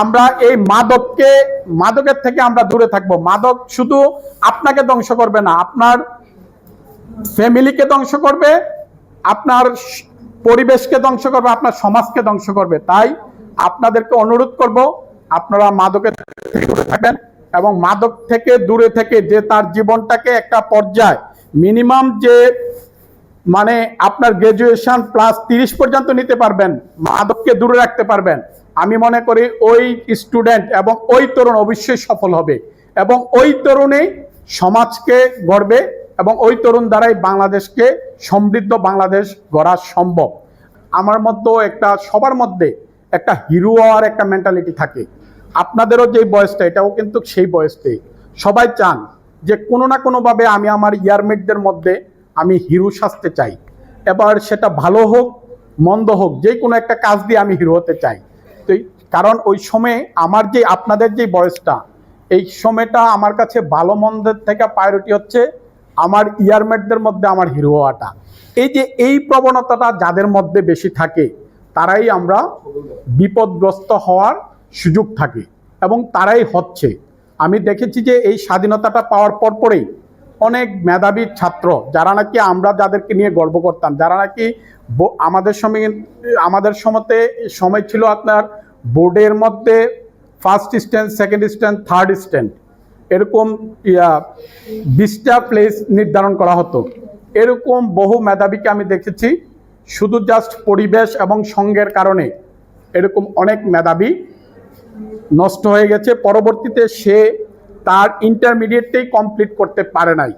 আমরা এই মাদককে, মাদকের থেকে আমরা দূরে থাকব। মাদক শুধু আপনাকে ধ্বংস করবে না, আপনার ফ্যামিলিকে ধ্বংস করবে, আপনার পরিবেশকে ধ্বংস করবে, আপনার সমাজকে ধ্বংস করবে। তাই আপনাদেরকে অনুরোধ করব, আপনারা মাদকের দূরে থাকবেন এবং মাদক থেকে দূরে থেকে যে তার জীবনটাকে একটা পর্যায় মিনিমাম যে মানে আপনার গ্রাজুয়েশন প্লাস তিরিশ পর্যন্ত নিতে পারবেন, মাদককে দূরে রাখতে পারবেন। আমি মনে করি ওই স্টুডেন্ট এবং ওই তরুণ অবশ্যই সফল হবে এবং ওই তরুণেই সমাজকে গড়বে এবং ওই তরুণ দ্বারাই বাংলাদেশকে সমৃদ্ধ বাংলাদেশ গড়া সম্ভব। আমার মধ্যেও একটা, সবার মধ্যে একটা হিরো হওয়ার একটা মেন্টালিটি থাকে। আপনাদেরও যে বয়সটা, এটাও কিন্তু সেই বয়সটাই সবাই চান যে কোনো না কোনোভাবে আমি আমার ইয়ারমেটদের মধ্যে আমি হিরো সাজতে চাই। এবার সেটা ভালো হোক, মন্দ হোক, যে কোনো একটা কাজ দিয়ে আমি হিরো হতে চাই। তো কারণ ওই সময়ে আমার যে, আপনাদের যে বয়সটা, এই সময়টা আমার কাছে ভালো মন্দের থেকে প্রায়োরিটি হচ্ছে আমার ইয়ারমেটদের মধ্যে আমার হিরো হওয়াটা। এই যে, এই প্রবণতাটা যাদের মধ্যে বেশি থাকে, তারাই আমরা বিপদগ্রস্ত হওয়ার সুযোগ থাকে এবং তারাই হচ্ছে। আমি দেখেছি যে, এই স্বাধীনতাটা পাওয়ার পর পরেই অনেক মেধাবী ছাত্র, যারা নাকি আমরা যাদেরকে নিয়ে গর্ব করতাম, যারা নাকি আমাদের সময় আমাদের সময়তে সময় ছিল আপনার বোর্ডের মধ্যে first stand second stand third stand এরকম বিশটা প্লেস নির্ধারণ করা হতো। এরকম বহু মেধাবীকে আমি দেখেছি, শুধু জাস্ট পরিবেশ এবং সঙ্গের কারণে। এরকম অনেক মেধাবী নষ্ট হয়ে গেছে। পরবর্তীতে সে তার ইন্টারমিডিয়েটটাই কমপ্লিট করতে পারে নাই।